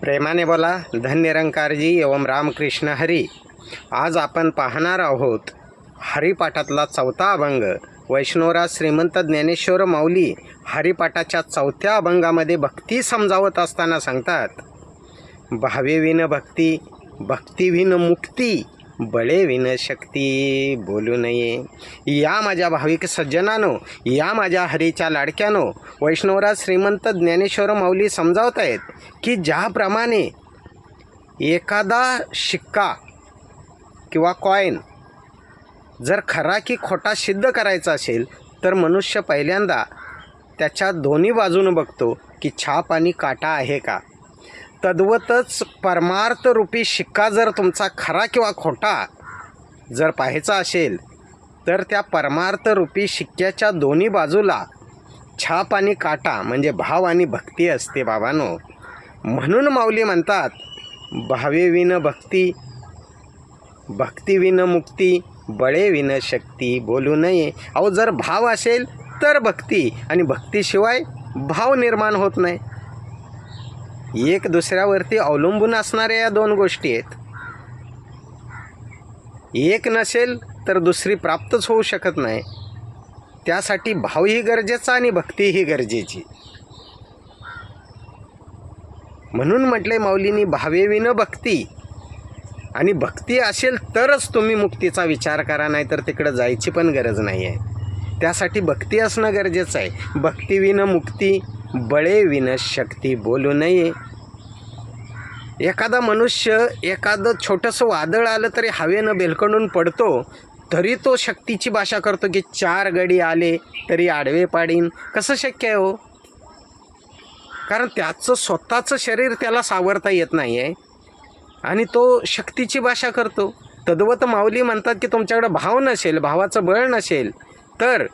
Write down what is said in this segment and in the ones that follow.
प्रेमाने बोला धन्यरंकारजी एवं रामकृष्ण हरी. आज आपण पाहणार आहोत हरिपाठातला चौथा अभंग. वैष्णवराज श्रीमंत ज्ञानेश्वर माऊली हरिपाठाच्या चौथ्या अभंगामध्ये भक्ती समजावत असताना सांगतात भावे विन भक्ती भक्तिविन मुक्ती बळे विनशक्ती बोलू नये। या माझ्या भाविक सज्जनानो या माझ्या हरीच्या लाडक्यानो वैष्णवराज श्रीमंत ज्ञानेश्वर माऊली समजावत आहेत की ज्याप्रमाणे एखादा शिक्का किंवा कॉईन जर खरा की खोटा सिद्ध करायचा असेल तर मनुष्य पहिल्यांदा त्याच्या दोन्ही बाजूनं बघतो की छाप आणि काटा आहे का? तद्वतच परमार्थरूपी शिक्का जर तुमचा खरा किंवा खोटा जर पाहायचा असेल तर त्या परमार्थरूपी शिक्क्याच्या दोन्ही बाजूला छाप आणि काटा म्हणजे भाव आणि भक्ती असते बाबानो. म्हणून माऊली म्हणतात भावे विन भक्ती भक्ती विन मुक्ती बळे विन शक्ती बोलू नये. अहो जर भाव असेल तर भक्ती आणि भक्तीशिवाय भाव निर्माण होत नाही. एक दुसऱ्यावरती अवलंबून असणाऱ्या या दोन गोष्टी आहेत. एक नसेल तर दुसरी प्राप्तच होऊ शकत नाही. त्यासाठी भावही गरजेचा आणि भक्तीही गरजेची. म्हणून म्हटले माऊलीनी भावेविन भक्ती. आणि भक्ती असेल तरच तुम्ही मुक्तीचा विचार करा नाही तर तिकडं जायची पण गरज नाही आहे त्यासाठी भक्ती असणं गरजेचं आहे. भक्तीविन मुक्ती बळे विनस शक्ती बोलू नये. एखादा मनुष्य एखादं छोटंसं वादळ आलं तरी हवेनं बेलकडून पडतो तरी तो शक्तीची भाषा करतो की चार गडी आले तरी आडवे पाडीन. कसं शक्य आहे हो? कारण त्याचं स्वतःचं शरीर त्याला सावरता येत नाही आहे आणि तो शक्तीची भाषा करतो. तद्वत माऊली म्हणतात की तुमच्याकडे भाव नसेल भावाचं बळ नसेल तर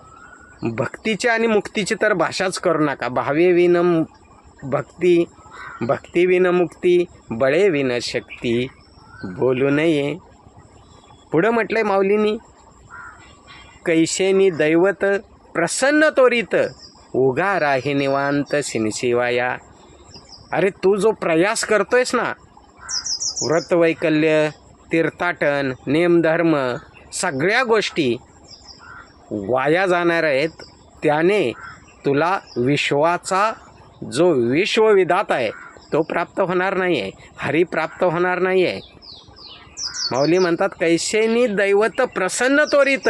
भक्तीची आणि मुक्तीची तर भाषाच करू नका. भावे विन भक्ती भक्ती विन मुक्ती बळे विन शक्ती. बोलू नये. पुढं म्हटलंय माऊलीनी कैशेनी दैवत प्रसन्न तोरित उगा राहे निवांत शिनशिवाया अरे तू जो प्रयास करतोयस ना व्रतवैकल्य तीर्थाटन नेमधर्म सगळ्या गोष्टी वाया जाणार आहेत त्याने तुला विश्वाचा जो विश्वविधात आहे तो प्राप्त होणार नाही आहे हरी प्राप्त होणार नाही आहे माऊली म्हणतात कैसेनी दैवत प्रसन्न तोरित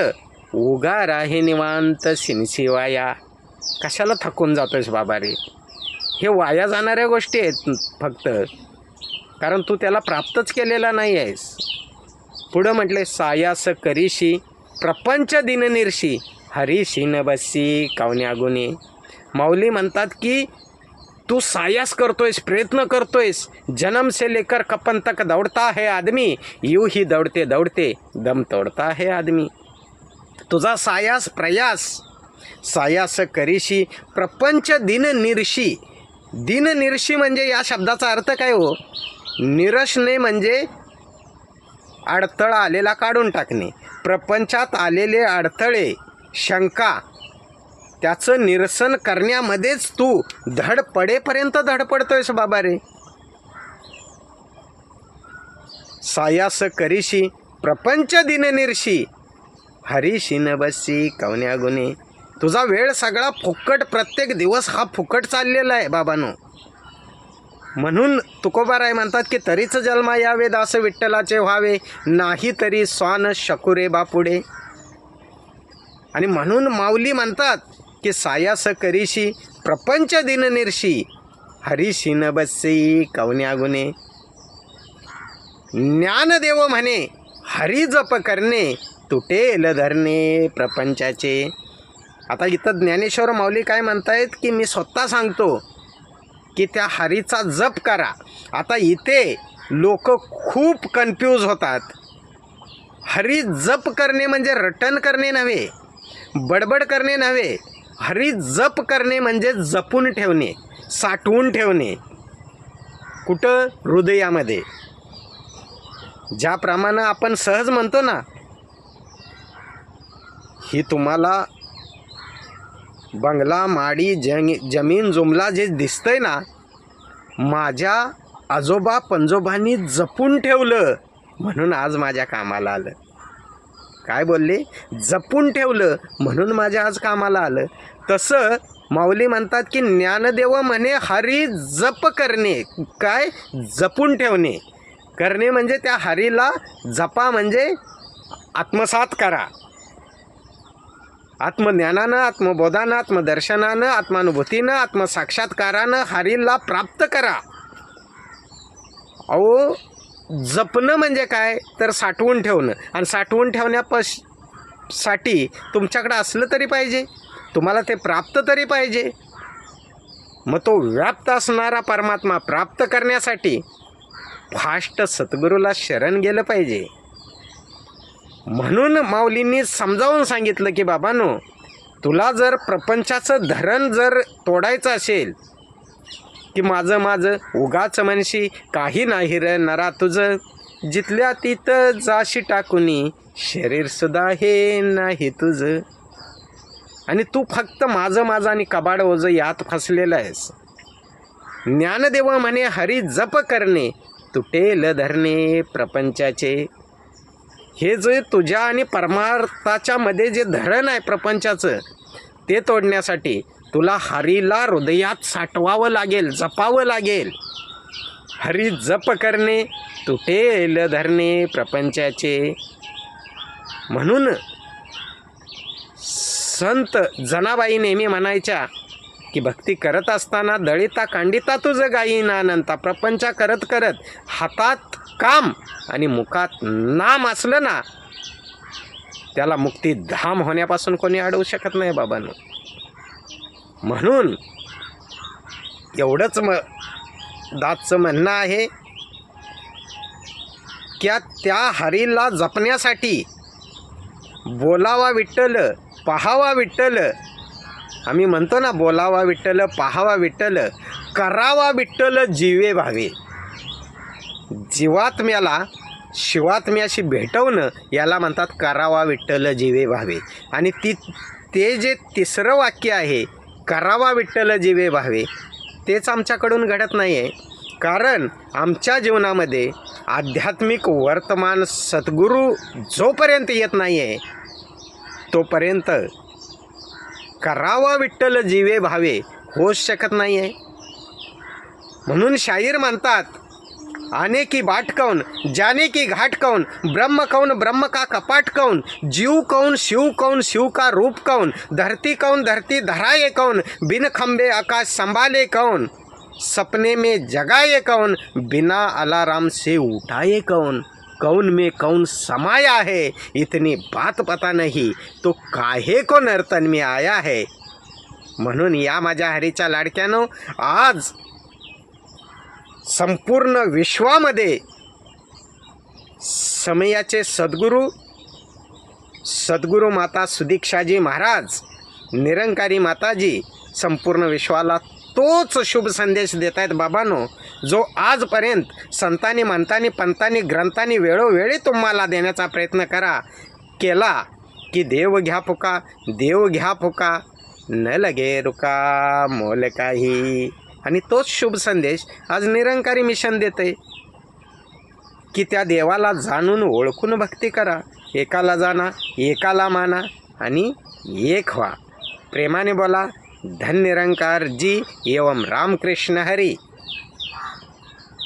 उगा राही निवांत शिनशिवाया. कशाला थकून जातोस बाबा रे? हे वाया जाणाऱ्या गोष्टी आहेत फक्त. कारण तू त्याला प्राप्तच केलेला नाही आहेस पुढं म्हटले सायास करीशी प्रपंच दिननिर्शी हरीशी न बस्सी कावन्या गुणे. माऊली म्हणतात की तू सायास करतोयस प्रयत्न करतोयस. जन्म से लेकर कपन तक दौड़ता है आदमी. यू ही दौड़ते दौड़ते दम तोड़ता है आदमी. तुझा सायास प्रयास. सायास करीशी प्रपंच दिननिर्शी. दिननिर्शी म्हणजे या शब्दाचा अर्थ काय हो? निरशने म्हणजे अडथळा आलेला काढून टाकणे. प्रपंचात आलेले अडथळे शंका त्याचं निरसन करण्यामध्येच तू धड पडेपर्यंत धड पडतोयस बाबा रे. सायास करीशी प्रपंच दिननिर्शी हरीशी न बसी कवण्यागुने तुझा वेळ सगळा फुकट प्रत्येक दिवस हा फुकट चाललेला आहे बाबानो. म्हणून तुकोबाराय म्हणतात की तरीच जन्मा यावे दास विठ्ठलाचे व्हावे नाही तरी स्वान शकुरे बापुडे. आणि म्हणून माऊली म्हणतात की सायास करीशी प्रपंच दिननिर्शी हरीशी न बसी कवन्या गुणे ज्ञानदेव म्हणे हरी जप करणे तुटेल धरणे प्रपंचाचे. आता इथं ज्ञानेश्वर माऊली काय म्हणतायत की मी स्वतः सांगतो की त्या हरीचा जप करा. आता इथे लोक खूप कन्फ्यूज होतात. हरी जप करणे म्हणजे रटन करणे नव्हे बडबड करणे नव्हे. हरी जप करणे म्हणजे जपून ठेवणे साठवून ठेवणे. कुठं? हृदयामध्ये. ज्याप्रमाणे आपण सहज म्हणतो ना ही तुम्हाला बंगला माडी जंग जमीन जुमला जे दिसतंय ना माझ्या आजोबा पंजोबांनी जपून ठेवलं म्हणून आज माझ्या कामाला आलं. काय बोलले? जपून ठेवलं म्हणून माझ्या आज कामाला आलं. तसं माऊली म्हणतात की ज्ञानदेव म्हणे हरी जप करणे. काय? जपून ठेवणे. करणे म्हणजे त्या हरीला जपा म्हणजे आत्मसात करा. आत्मज्ञानानं आत्मबोधानं आत्मदर्शनानं आत्मानुभूतीनं आत्मसाक्षात्कारानं हरीला प्राप्त करा. अहो जपणं म्हणजे काय? तर साठवून ठेवणं. आणि साठवून ठेवण्यापशसाठी तुमच्याकडं असलं तरी पाहिजे. तुम्हाला ते प्राप्त तरी पाहिजे. मग तो व्याप्त असणारा परमात्मा प्राप्त करण्यासाठी फास्ट सद्गुरूला शरण गेलं पाहिजे. म्हणून माऊलींनी समजावून सांगितलं की बाबांनो तुला जर प्रपंचाचं धरण जर तोडायचं असेल की माझं माझं उगाच म्हणशी काही नाही र नरा तुझं जिथल्या तिथं जाशी टाकुनी शरीरसुद्धा हे नाही तुझं. आणि तू फक्त माझं माझं आणि कबाड ओझं यात फसलेलं आहेस. ज्ञानदेव म्हणे हरी जप करणे तुटेल धरणे प्रपंचाचे हे जे तुझ्या आणि परमार्थाच्या मध्ये जे धरण आहे प्रपंचाचं ते तोडण्यासाठी तुला हरीला हृदयात साठवावं लागेल जपावं लागेल. हरी जप करणे तुटेल धरणे प्रपंचाचे. म्हणून संत जनाबाई नेहमी म्हणायच्या की भक्ती करत असताना दळिता कांडिता तुझं गाई नानंता प्रपंच करत करत हातात काम आणि मुखात नाम असलं ना त्याला मुक्ती धाम होण्यापासून कोणी अडवू शकत नाही बाबांनो. म्हणून एवढंच म दातचं म्हणणं आहे क्या त्या हरीला जपण्यासाठी बोलावा विठ्ठल पहावा विठ्ठल आम्ही म्हणतो ना बोलावा विठ्ठल पाहावा विठ्ठल करावा विठ्ठल जीवे भावे. जीवात्म्याला शिवात्म्याशी भेटवणं याला म्हणतात करावा विठ्ठल जीवे भावे. आणि ती ते जे तिसरं वाक्य आहे करावा विठ्ठल जीवे भावे तेच आमच्याकडून घडत नाही आहे कारण आमच्या जीवनामध्ये आध्यात्मिक वर्तमान सद्गुरू जोपर्यंत येत नाही आहे तोपर्यंत करावा विठ्ठल जीवे भावे होऊच शकत नाही आहे म्हणून शाहीर म्हणतात आने की बाट कौन जाने की घाट कौन ब्रह्म कौन ब्रह्म का कपाट कौन जीव कौन शिव कौन शिव का रूप कौन धरती कौन धरती धराए कौन बिन खंबे आकाश संभाले कौन सपने में जगाए कौन बिना अलाराम से उठाए कौन कौन में कौन समाया है? इतनी बात पता नहीं। तो काहे को नर्तन में आया है? म्हणून या माझ्या हरीच्या लाडक्यानं आज संपूर्ण विश्वामध्ये समयाचे सद्गुरू सद्गुरू माता सुदीक्षाजी महाराज निरंकारी माताजी संपूर्ण विश्वाला तोच शुभ संदेश देत आहेत बाबांनो जो आजपर्यंत संतांनी मंतांनी पंतांनी ग्रंथांनी वेळोवेळी तुम्हाला देण्याचा प्रयत्न करा केला की देव घ्या फुका देव घ्या फुका न लगे रुका मोल काही. आणि तोच शुभ संदेश आज निरंकारी मिशन देते की त्या देवाला जाणून ओळखून भक्ती करा एकाला जाणा एकाला माना आणि एक व्हा. प्रेमाने बोला धन्यरंकार जी एवं रामकृष्ण हरी।